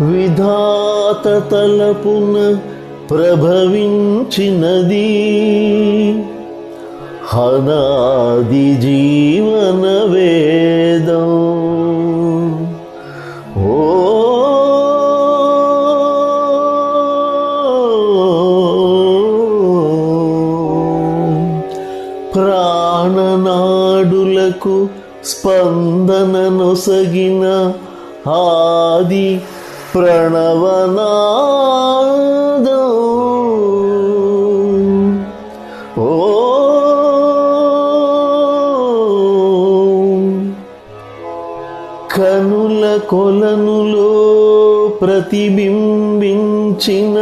విధాత తలపున ప్రభవించినది. హనాది జీవన వేదం. ఓ ప్రాణనాడులకు స్పందన నొసగిన ఆది ప్రణవనాదం ఓ కనుల కొలనులో ప్రతిబింబించిన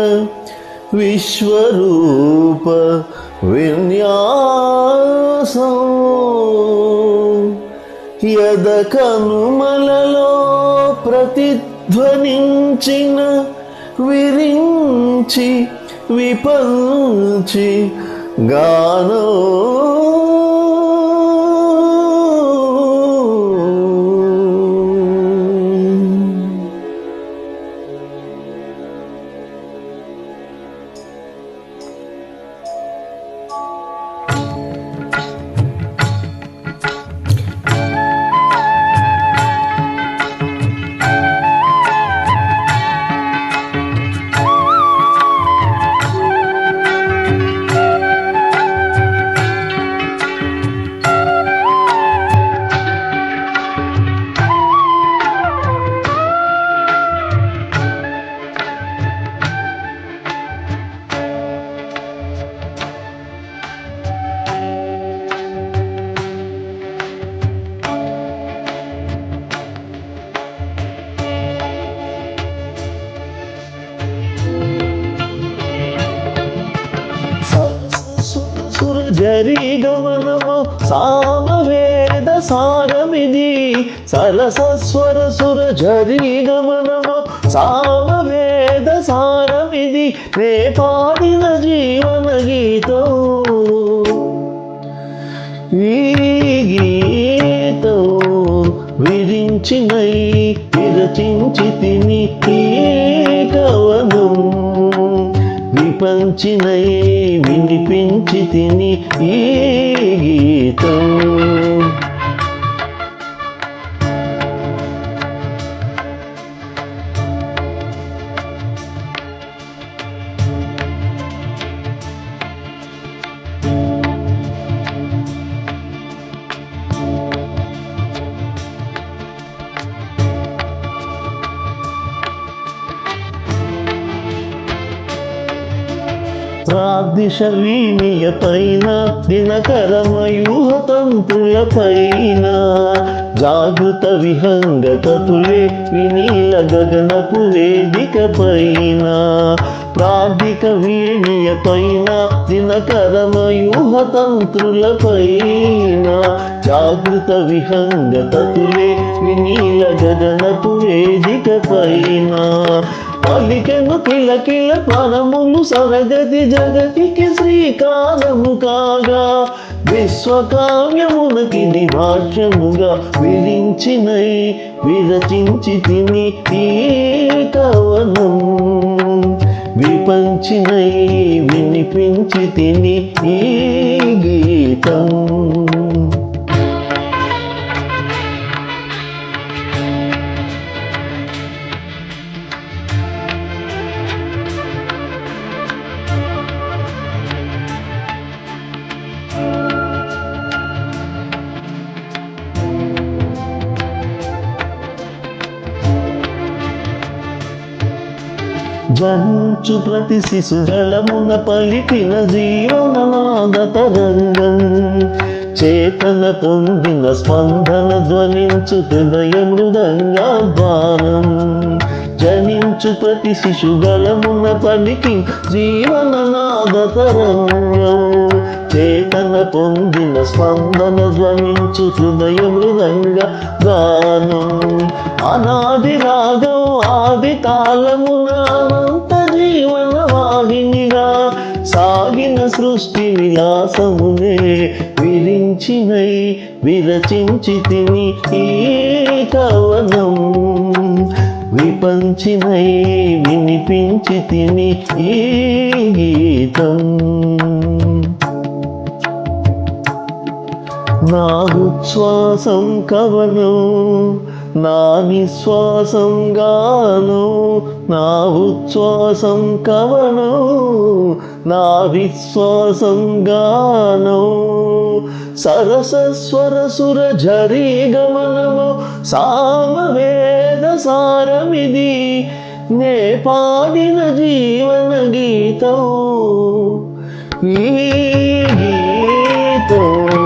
విశ్వరూప విన్యాసం. యద కనుమలలో ప్రతి ధ్వనించిన విరించి విపంచి గానో సురజరి సామవేద సారమిది. సరసస్వర సుర గమనము సామవేద సారమిది. నే పాడిన జీవన గీతం ఈ గీతం విరించినై విరచించి తిని కవనం విపంచినై వినిపించి ఈ గీతం. ప్రాదిశ వీణియ పైన దినకరమయూహ తంతుల పైన జాగృత విహంగతతులే వినీల గగనపు వేదిక పైన ప్రార్థిక వీణియ పైన దినకరమయూహ తంత్రుల పైన జాగృత విహంగతతులే వినీల గగనపు వేదిక పైన పలికెను కిలకిల పరములు సరగతి జగతికి శ్రీకారము కాగా. విశ్వకావ్యమునకిది భాష్యముగా విరించినై విరచించి తిని ఈ కవనం. విపంచినై వినిపించి తిని ఈ గీతం. జంచు ప్రతి శిశుగళమున పలికిన జీవననాద తరంగం. చేతన పొందిన స్పందన ధ్వనించు హృదయ మృదంగా ద్వారం జనించు ప్రతి శిశుగళమున పలికి జీవననాద తరంగం. చేతన పొందిన స్పందన ధ్వనించు హృదయ మృదంగా గానం. అనాది రాగం ఆది తాళమున అనంత జీవన వాహినిగా సాగిన సృష్టి విలాసమునే విరించినై విరచించి తిని ఈ కవనం విపంచినై వినిపించి తిని ఈ గీతం. నా ఉచ్ఛ్వాసం కవనం నా విశ్వాసం గానం నా ఉచ్ఛ్వాసం కవను నా విశ్వాసం గానం సరసస్వర సుర జరీ గమనము సామవేద సారమిది నే పాడిన జీవన గీతం ఈ గీతం